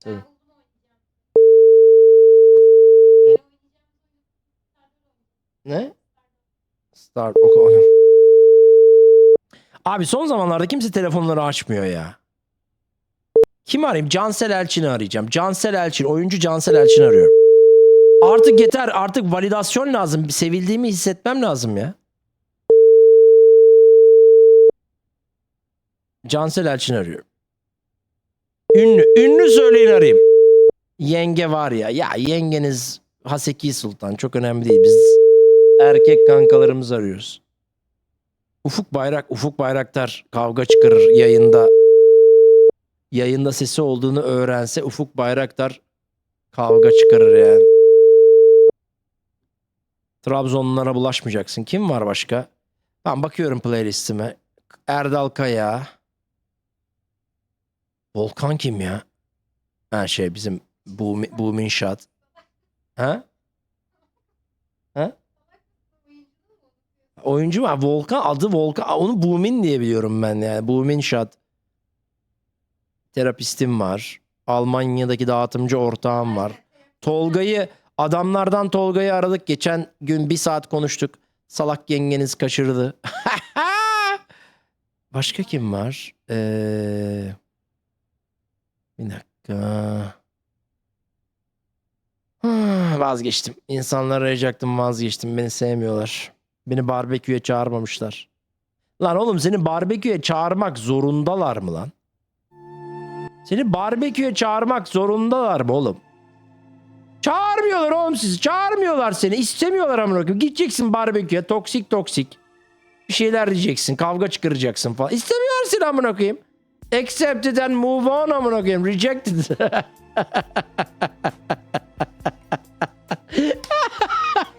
Tabii. Ne? Start bakalım. Abi son zamanlarda kimse telefonları açmıyor ya. Kimi arayayım? Cansel Elçin'i arayacağım. Cansel Elçin, oyuncu Cansel Elçin arıyorum. Artık yeter, artık validasyon lazım. Bir Sevildiğimi hissetmem lazım ya. Cansel Elçin arıyorum. Ünlü, ünlü söyleyin arayayım. Yenge var ya. Ya yengeniz Haseki Sultan çok önemli değil. Biz erkek kankalarımızı arıyoruz. Ufuk Bayrak, Ufuk Bayraktar kavga çıkarır yayında. Yayında sesi olduğunu öğrense Ufuk Bayraktar kavga çıkarır yani. Trabzonlulara bulaşmayacaksın. Kim var başka? Ben bakıyorum playlistime. Erdal Kaya. Volkan kim ya? Ha şey bizim bu bu Minşat. Ha? Ha? Oyuncu var. Volkan adı Volkan. Onu Bumin diye biliyorum ben yani. Bumin Şat. Terapistim var. Almanya'daki dağıtımcı ortağım var. Tolga'yı adamlardan Tolga'yı aradık. Geçen gün bir saat konuştuk. Salak yengeniz kaçırdı. Başka kim var? Ee, bir dakika. Hmm, vazgeçtim. İnsanları arayacaktım vazgeçtim. Beni sevmiyorlar. Beni barbeküye çağırmamışlar. Lan oğlum seni barbeküye çağırmak zorundalar mı lan? Seni barbeküye çağırmak zorundalar mı oğlum? Çağırmıyorlar oğlum sizi. Çağırmıyorlar seni. İstemiyorlar amına koyayım. Gideceksin barbeküye toksik toksik. Bir şeyler diyeceksin. Kavga çıkaracaksın falan. İstemiyorlar seni amına koyayım. Accepted and move on amına koyayım. Rejected.